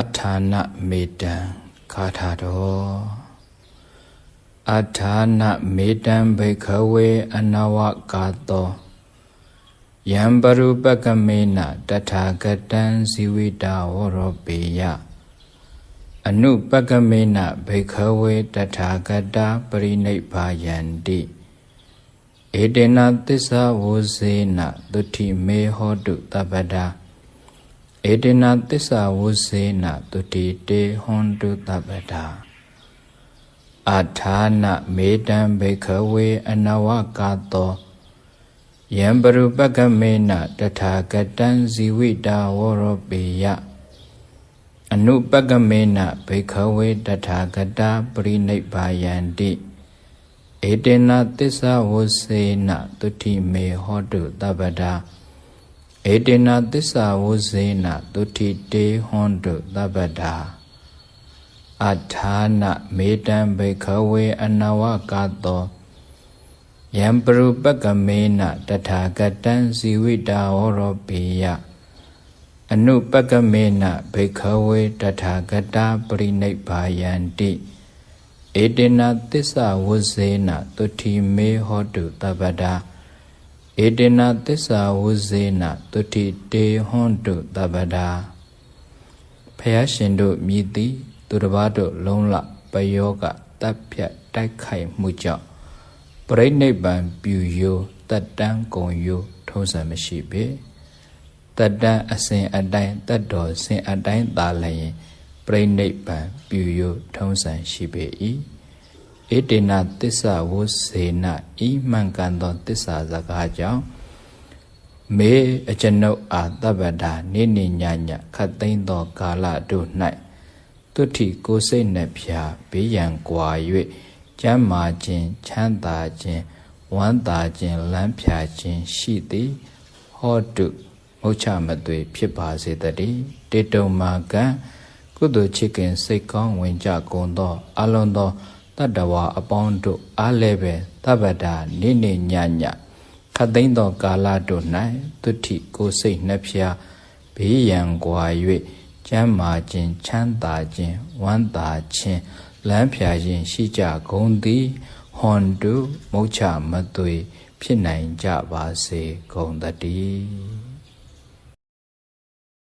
အဌာနမေတံခါထာတော်အဌာနမေတံဘိခဝေအနဝကာတောယံပရုပကမေနတထာဂတံဇီဝိတာဝရောပေယအနုပကမေနဘိခဝေတထာဂတာပရိနိဗ္ဗာယန္တိဧတေနသစ္စာဝုဇေနသုတိမေဟောတုတပ္ပဒါ ဧတေနသစ္စာဝုဇေနသုတိတေဟွန်တုတပ္ပဒါအာထာနမေတံဘိခဝေအနဝကာတောယံပရုပကမေနတထာဂတံဇီဝိတာဝရောပေယအနုပကမေနဘိခဝေတထာဂတာပရိနိဗ္ဗာယန္တိဧတေနသစ္စာဝုစေနတုတိမေဟောတုတပ္ပဒါ ဧတေနသစ္စာဝုစေနတုတိတေဟွန်တုတပ္ပဒါအထာနမေတံဘိခဝေအနဝကာတောယံပရုပကမေနတထာဂတံဇီဝိတာဝရောပိယအနုပကမေနဘိခဝေတထာဂတာပရိနိဗ္ဗာယန္တိဧတေနသစ္စာဝုဇေနတုတိမေဟောတုတပ္ပဒါ ဧတေနသစ္စာဝုဇေနတုတိတေဟွန်တုတပ္ပဒါဖယားရှင်တို့မြည်သည်သူတစ်ပါးတို့လုံးလပယောကတပ်ဖြတ်တိုက်ခိုက်မှုကြောင့်ပရိနိဗ္ဗာန်ပြူယိုတတ္တံကုံယိုထုံးစံမရှိပေတတ္တံအစဉ်အတိုင်းတတ်တော်စဉ်အတိုင်းသာလျင်ပြိနိဗ္ဗာန်ပြူယိုထုံးစံရှိပေ၏ ဧတေနသစ္စာဝုစေနဤမှန်ကန်သောသစ္စာစကားကြောင့်မေအကျွန်ုပ်အာတပ္ပဒါနိနိညာညခတ်သိမ်းသောကာလတို့၌တုဋ္ဌိကိုစိတ်နှဖျားဘေးရန်ကွာ၍ကျမ်းမာခြင်းချမ်းသာခြင်းဝမ်းသာခြင်းလမ်းဖြာခြင်းရှိသည်ဟောတုမုတ်ချမသွေဖြစ်ပါစေတည်းတေတုံမာကံကုသိုလ်ချစ်ခင်စိတ်ကောင်းဝင်ကြကုန်သောအလုံးသော တတ္တဝါအပေါင်းတို့အားလည်းပဲတပ္ပတာနိနေညညခတ်သိမ်းသောကာလတို့၌တုဋ္ဌိကိုစိတ်နှဖျားဘေးရန်ကွာ၍ကျမ်းမာခြင်းချမ်းသာခြင်းဝမ်းသာခြင်းလမ်းဖြာခြင်းရှိကြကုန်သည်ဟွန်တုမုတ်ချမသွေဖြစ်နိုင်ကြပါစေကုန်တည်း